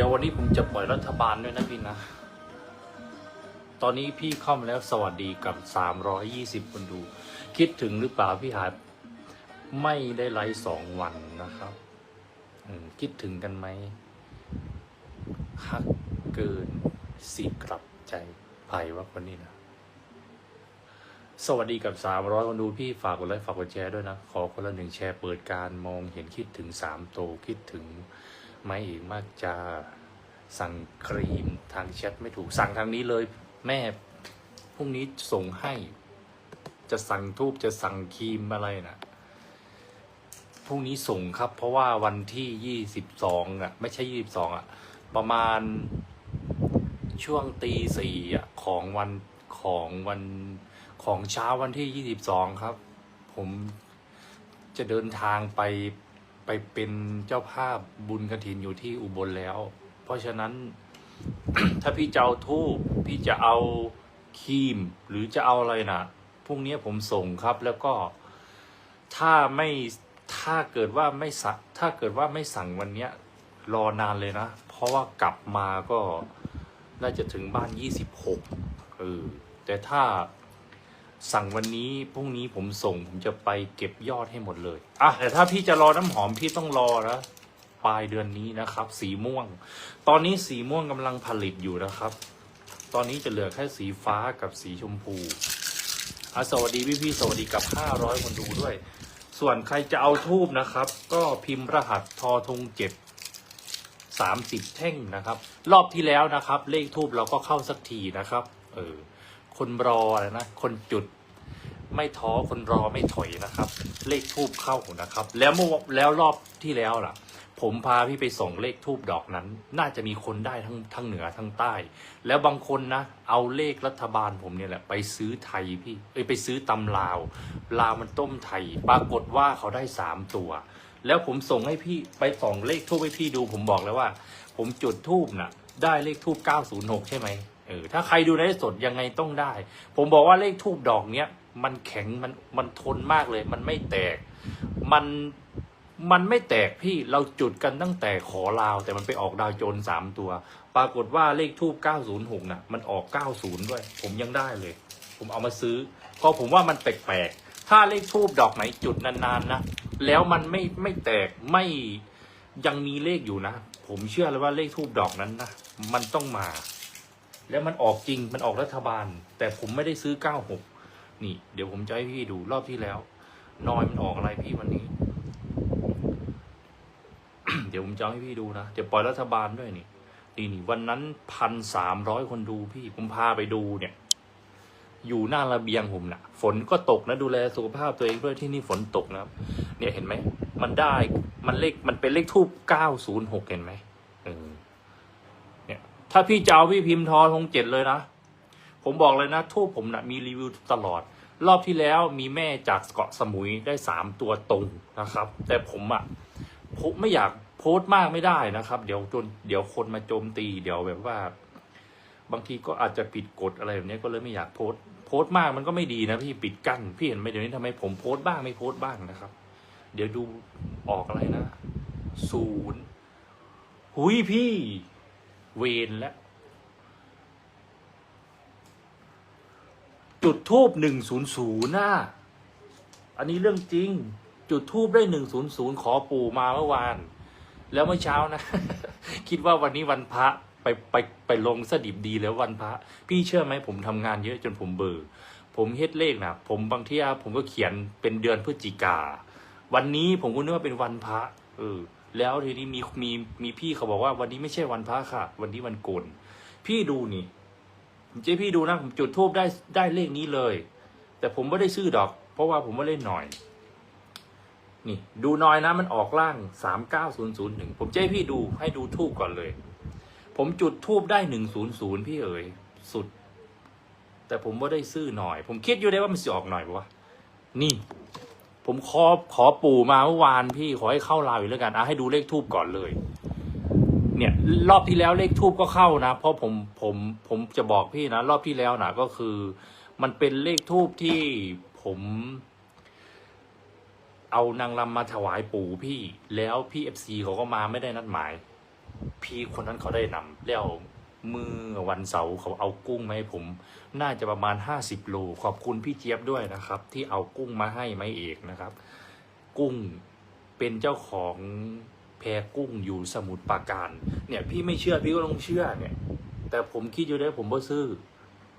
ดี๋ยววันนี้ผมจะปล่อยรัฐบาลด้วยนะพี่นะ ตอนนี้พี่เข้ามาแล้วสวัสดีกับ 320 คนดู คิดถึงหรือเปล่าพี่หาดไม่ได้ไลฟ์สองวันนะครับคิดถึงกันไหมฮักเกินสีกลับใจไผ่ว่าคนนี้นะ สวัสดีกับ 300 คนดูพี่ฝากกดไลค์ฝากกดแชร์ด้วยนะ ขอคนละหนึ่งแชร์เปิดการมองเห็นคิดถึง 3 โตคิดถึง ไม่อีกมากจะสั่งครีมทางแชทไม่ถูกสั่งทางนี้เลย แม่พรุ่งนี้ส่งให้ จะสั่งทูบจะสั่งครีมอะไรนะพรุ่งนี้ส่งครับ เพราะว่าวันที่ยี่สิบสองอะ ไม่ใช่ยี่สิบสองอะ ประมาณช่วงตีสี่อะของวันของวันของเช้าวันที่ยี่สิบสองครับ ผมจะเดินทางไป ไปเป็นเจ้าภาพบุญกระถินอยู่ที่อุบลแล้ว เพราะฉะนั้น ถ้าพี่จะเอาทูบพี่จะเอาครีม หรือจะเอาอะไรนะพรุ่งนี้ผมส่งครับแล้วก็ถ้าไม่ถ้าเกิดว่าไม่สั่งถ้าเกิดว่าไม่สั่งวันเนี้ยรอนานเลยนะ เพราะว่ากลับมาก็น่าจะถึงบ้านยี่สิบหกเออแต่ถ้า สั่งวันนี้พรุ่งนี้ผมส่งผมจะไปเก็บยอดให้หมดเลยอะแต่ถ้าพี่จะรอน้ำหอมพี่ต้องรอนะปลายเดือนนี้นะครับ สีม่วง ตอนนี้สีม่วงกำลังผลิตอยู่นะครับ ตอนนี้จะเหลือแค่สีฟ้ากับสีชมพูอะสวัสดีพี่พี่ๆสวัสดีกับ 500 คนดูด้วย ส่วนใครจะเอาทูบนะครับ ก็พิมพ์รหัสทอทงเจ็ดสามสิบแท่งนะครับ รอบที่แล้วนะครับ เลขทูบเราก็เข้าสักทีนะครับ เออ คนรออะนะคนจุด ไม่ท้อคนรอไม่ถอยนะครับ เลขทูบเข้านะครับ แล้วเมื่อแล้วรอบที่แล้วล่ะ ผมพาพี่ไปส่งเลขทูบดอกนั้น น่าจะมีคนได้ทั้งทั้งเหนือทั้งใต้ แล้วบางคนนะ เอาเลขรัฐบาลผมเนี่ยแหละไปซื้อไทยพี่เอ้ยไปซื้อตำลาวลาวมันต้มไทย ปรากฏว่าเขาได้สามตัว แล้วผมส่งให้พี่ไปส่องเลขทูบให้พี่ดู ผมบอกแล้วว่า ผมจุดทูบน่ะได้เลขทูบ906 ใช่ไหม เออถ้าใครดูในสดยังไงต้องได้ ผมบอกว่าเลขทูบดอกเนี้ยมันแข็งมันมันทนมากเลย มันไม่แตก มันมันไม่แตกพี่เราจุดกันตั้งแต่ขอลาว แต่มันไปออกดาวโจนสามตัว ปรากฏว่าเลขทูบ906 น่ะ มันออก 90 ด้วย ผมยังได้เลย ผมเอามาซื้อเพราะผมว่ามันแปลกๆถ้าเลขทูบดอกไหนจุดนานๆนะแล้วมันไม่ไม่แตกไม่ยังมีเลขอยู่นะ ผมเชื่อเลยว่าเลขทูบดอกนั้นนะมันต้องมา แล้วมันออกจริงมันออกรัฐบาล แต่ผมไม่ได้ซื้อ 96 นี่ เดี๋ยวผมจะให้พี่ดูรอบที่แล้ว นอยมันออกอะไรพี่วันนี้ เดี๋ยวผมจะเอาให้พี่ดูนะเดี๋ยวปล่อยรัฐบาลด้วยนี่นี่นี่วันนั้นพันสามร้อยคนดูพี่ผมพาไปดูเนี่ย อยู่หน้าระเบียงผมนะ่ะ ฝนก็ตกนะดูแลสุขภาพตัวเองด้วยที่นี่ฝนตกนะครับ เนี่ยเห็นไหมมันได้มันเลขมันเป็นเลขทูบเก้าศูนย์หกเห็นไหม ถ้าพี่จะเอาพี่พิมพ์ทอทงเจ็ดเลยนะ ผมบอกเลยนะทูบผมนะมีรีวิวตลอด รอบที่แล้วมีแม่จากเกาะสมุยได้สามตัวตรงนะครับ แต่ผมอะ่ะผมไม่อยากโพสต์มากไม่ได้นะครับ เดี๋ยวจนเดี๋ยวคนมาโจมตี เดี๋ยวแบบว่า บางทีก็อาจจะผิดกฎอะไรแบบนี้ก็เลยไม่อยากโพสต์โพสต์มากมันก็ไม่ดีนะพี่ปิดกั้นพี่เห็นไหมเดี๋ยวนี้ทำไมผมโพสต์บ้างไม่โพสต์บ้างนะครับ เดี๋ยวดูออกอะไรนะศูนย์หุยพี่ เวนแล้ว จุดทูบหนึ่งศูนย์ศูนย์น่ะอันนี้เรื่องจริง จุดทูบได้หนึ่งศูนย์ศูนย์ขอปู่มาเมื่อวาน แล้วเมื่อเช้านะ คิดว่าวันนี้วันพระไปไปไปลงสดิบดีแล้ววันพระ พี่เชื่อไหมผมทำงานเยอะจนผมเบื่อผมเฮ็ดเลขนะผมบางทีผมก็เขียนเป็นเดือนพฤศจิกา วันนี้ผมก็นึกว่าเป็นวันพระเออ แล้วทีนี้มีมีมีพี่เขาบอกว่าวันนี้ไม่ใช่วันพระค่ะ วันนี้วันโกนพี่ดูนี่เจ๊พี่ดูนะผมจุดทูบได้ได้เลขนี้เลย แต่ผมไม่ได้ซื้อดอก เพราะว่าผมไม่เล่นหน่อย นี่ดูน้อยนะมันออกล่างสามเก้าศูนย์ศูนย์หนึ่งผมเจะให้พี่ดูให้ดูทูบก่อนเลย ผมจุดทูบได้หนึ่งศูนย์ศูนย์พี่เอ๋ยสุด แต่ผมว่ได้ซื้อหน่อย ผมคิดอยู่ได้ว่ามันสิออกหน่อยปะวะนี่ ผมขอขอปู่มาเมื่อวานพี่ขอให้เข้าลาวอีกแล้วกันอะให้ดูเลขทูบก่อนเลย เนี่ย รอบที่แล้วเลขทูบก็เข้านะ เพราะผมผมผมจะบอกพี่นะ รอบที่แล้วนะก็คือ มันเป็นเลขทูบที่ผม เอานางรำมาถวายปู่พี่ แล้วพี่เอฟซีเขาก็มาไม่ได้นัดหมาย พี่คนนั้นเขาได้นำแล้ว เมื่อวันเสาร์เขาเอากุ้งมาให้ผม น่าจะประมาณห้าสิบโล ขอบคุณพี่เจี๊ยบด้วยนะครับ ที่เอากุ้งมาให้ไม่เอกนะครับ กุ้งเป็นเจ้าของแพกุ้งอยู่สมุทรปราการเนี่ย พี่ไม่เชื่อพี่ก็ต้องเชื่อเนี่ย แต่ผมคิดอยู่ได้ผมบ่ซื้อ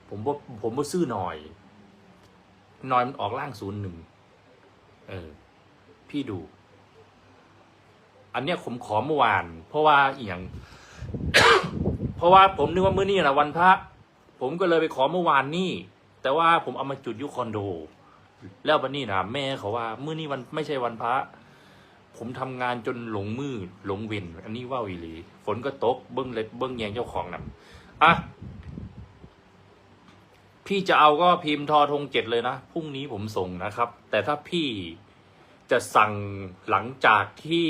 ผมบ่ผมบ่ซื้อหน่อยหน่อยมันออกล่างศูนย์หนึ่งเออ พี่ดู อันเนี้ยผมขอเมื่อวาน เพราะว่าเอียง เพราะว่าผมนึกว่ามื้อนี้นะวันพระผมก็เลยไปขอเมื่อวานนี่แต่ว่าผมเอามาจุดยุคอนโด แล้ววันนี้นะแม่เขาว่ามื้อนี้วันไม่ใช่วันพระ ผมทำงานจนหลงมือหลงเวนอันนี้ว่าอีหลีฝนก็ตกเบิ้งเล็ดเบิ้งแยงเจ้าของนำอะพี่จะเอาก็พิมพ์ทอทงเจ็ดเลยนะพรุ่งนี้ผมส่งนะครับ แต่ถ้าพี่จะสั่งหลังจากที่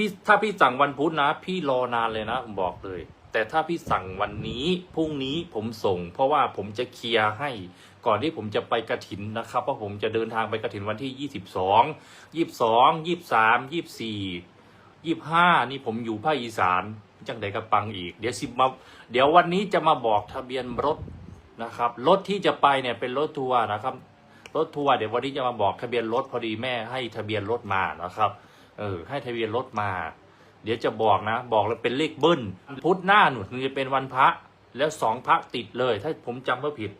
พี่ถ้าพี่สั่งวันพุธนะ พี่รอนานเลยนะผมบอกเลย แต่ถ้าพี่สั่งวันนี้พรุ่งนี้ผมส่ง เพราะว่าผมจะเคลียร์ให้ก่อนที่ผมจะไปกระถินนะครับ เพราะผมจะเดินทางไปกระถินวันที่ยี่สิบสองยี่สิบสองยี่สิบสามยี่สิบสี่ยี่สิบห้านี่ผมอยู่ภาคอีสานจังใดกระปังอีก เดี๋ยวสิมาเดี๋ยววันนี้จะมาบอกทะเบียนรถนะครับรถที่จะไปเนี่ยเป็นรถทัวร์นะครับรถทัวร์เดี๋ยววันนี้จะมาบอกทะเบียนรถพอดีแม่ให้ทะเบียนรถมานะครับ เออ ให้ทะเบียนรถมา เดี๋ยวจะบอกนะ บอกแล้วเป็นเลขเบิ้ลพุธหน้าหนุนจะเป็นวันพระ แล้วสองพระติดเลย ถ้าผมจำไม่ผิด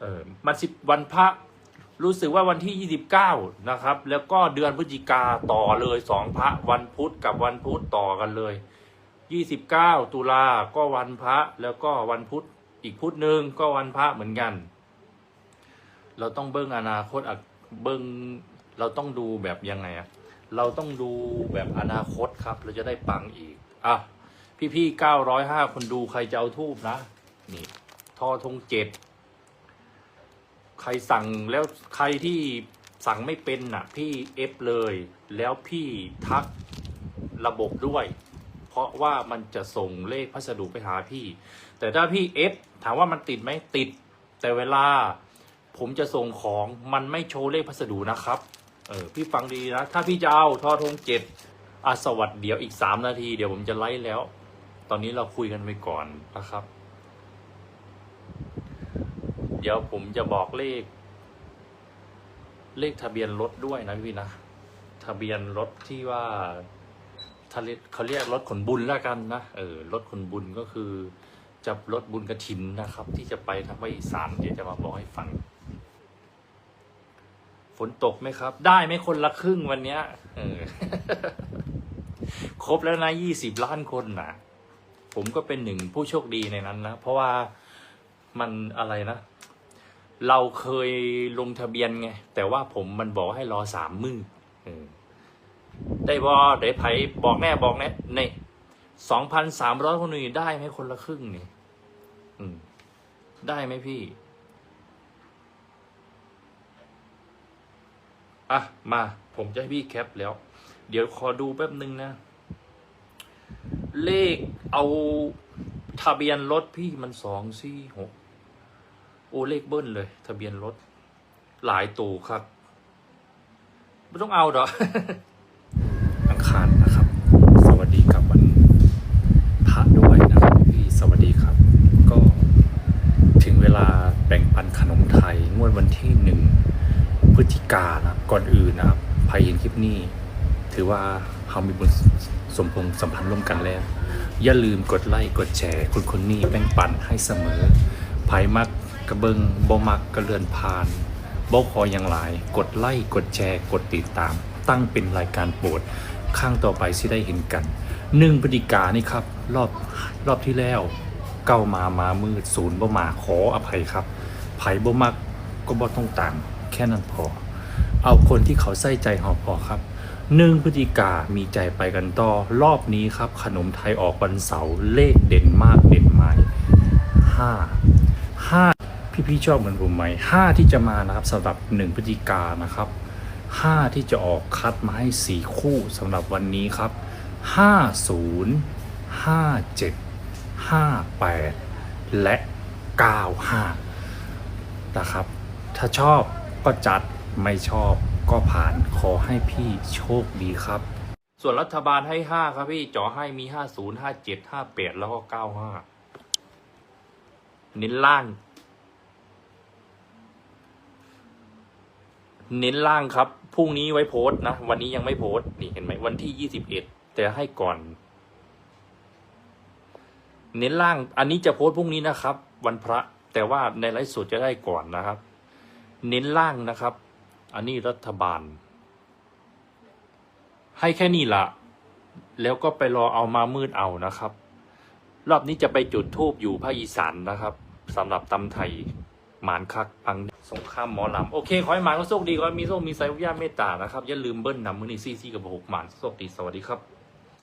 เออมันสิบวันพระ รู้สึกว่าวันที่ยี่สิบเก้านะครับ แล้วก็เดือนพฤศจิกาต่อเลยสองพระวันพุธกับวันพุธต่อกันเลยยี่สิบเก้าตุลาก็วันพระ แล้วก็วันพุธอีกพุธหนึ่งก็วันพระเหมือนกัน เราต้องเบิ้งอนาคตอะเบิ้งเราต้องดูแบบยังไงอะ เราต้องดูแบบอนาคตครับ เราจะได้ปังอีก อะ พี่ๆเก้าร้อยห้าคนดูใครจะเอาทูบนะ นี่ ทอทงเจ็ด ใครสั่งแล้วใครที่สั่งไม่เป็นน่ะ พี่เอฟเลย แล้วพี่ทักระบบด้วย เพราะว่ามันจะส่งเลขพัสดุไปหาพี่ แต่ถ้าพี่เอฟถามว่ามันติดไหมติด แต่เวลาผมจะส่งของมันไม่โชว์เลขพัสดุนะครับ เออพี่ฟังดีนะ ถ้าพี่จะเอาทอทงเจ็ดอะสวัสดีเดี๋ยวอีกสามนาที เดี๋ยวผมจะไลฟ์แล้ว ตอนนี้เราคุยกันไปก่อนนะครับ เดี๋ยวผมจะบอกเลข เลขทะเบียนรถด้วยนะพี่นะ ทะเบียนรถที่ว่าทะเลเขาเรียกรถขนบุญแล้วกันนะ เออ รถขนบุญก็คือจะรถบุญกระถินนะครับ ที่จะไปทางภาคอีสานเดี๋ยวจะมาบอกให้ฟัง ฝนตกไหมครับ ได้ไหมคนละครึ่งวันเนี้ยเออครบแล้วนะยี่สิบล้านคนนะผมก็เป็นหนึ่งผู้โชคดีในนั้นนะเพราะว่ามันอะไรนะ เราเคยลงทะเบียนไง แต่ว่าผมมันบอกให้รอสามมืออได้บอเดี๋ยวไผบอกแน่บอกแน่ในสองพันสามร้อยคนนี้ได้ไหมคนละครึ่งนี่ได้ไหมพี่ อะมา ผมจะให้พี่แคปแล้ว เดี๋ยวขอดูแป๊บนึงนะ เลขเอาทะเบียนรถพี่มันสองสี่หกโอเลขเบิ้ลเลย ทะเบียนรถ หลายตูครับไม่ต้องเอาดอกอังคารนะครับ สวัสดีกับวันพระด้วยนะครับ พี่สวัสดีครับ ก็ถึงเวลาแบ่งปันขนมไทย งวดวันที่หนึ่งพฤศจิ กานะก่อนอื่นนะครับใครเห็นคลิปนี้ ถือว่าเรามีบุญสมพงษ์สัมพันธ์ร่วมกันแล้ว อย่าลืมกดไลค์กดแชร์คุณคนนี้แบ่งปั่นให้เสมอภายมักกระเบิงบ่มักกระเลือนผ่านบ่ขออย่างหลาย กดไลค์กดแชร์กดติดตาม ตั้งเป็นรายการโปรดข้างต่อไปที่ได้เห็นกันหนึ่งพฤศจิกานี่ครับ รอบรอบที่แล้ว เก้ามามามืดศูนย์บ่มาขออภัยครับไผบ่มักก็บ่ต้องต่างแค่นั้นพอ เอาคนที่เขาใส่ใจหอพอครับหนึ่งพฤศจิกามีใจไปกันต่อ รอบนี้ครับ ขนมไทยออกวันเสาร์เลขเด่นมากเด่นไม้ห้าห้าพี่พี่ๆชอบเหมือนผมไหมห้าที่จะมานะครับสำหรับหนึ่งพฤศจิกานะครับห้าที่จะออกคัดมาให้สี่คู่สำหรับวันนี้ครับห้าศูนย์ห้าเจ็ดห้าแปดและเก้าห้านะครับ ถ้าชอบก็จัด ไม่ชอบก็ผ่านขอให้พี่โชคดีครับ ส่วนรัฐบาลให้ห้าครับพี่เจอให้มีห้าศูนย์ห้าเจ็ดห้าแปดแล้วก็เก้าห้าเน้นล่าง เน้นล่างครับพรุ่งนี้ไว้โพสต์นะ วันนี้ยังไม่โพสต์นี่เห็นไหมวันที่ยี่สิบเอ็ดแต่ให้ก่อน เน้นล่าง อันนี้จะโพสต์พรุ่งนี้นะครับ วันพระ แต่ว่าในไลฟ์สดจะได้ก่อนนะครับ เน้นล่างนะครับ อันนี้รัฐบาล ให้แค่นี้ละแล้วก็ไปรอเอามามืดเอานะครับ รอบนี้จะไปจุดทูบอยู่ภาคอีสานนะครับสำหรับตำไทยหมานคักปังสงครามหมอลำโอเค ขอให้หมานก็โชคดีขอให้มีโชคมีไซวุญาเมตตานะครับ อย่าลืมเบิ้ลนำมือในซี่ซี่กับหกหมานโชคดีสวัสดีครับ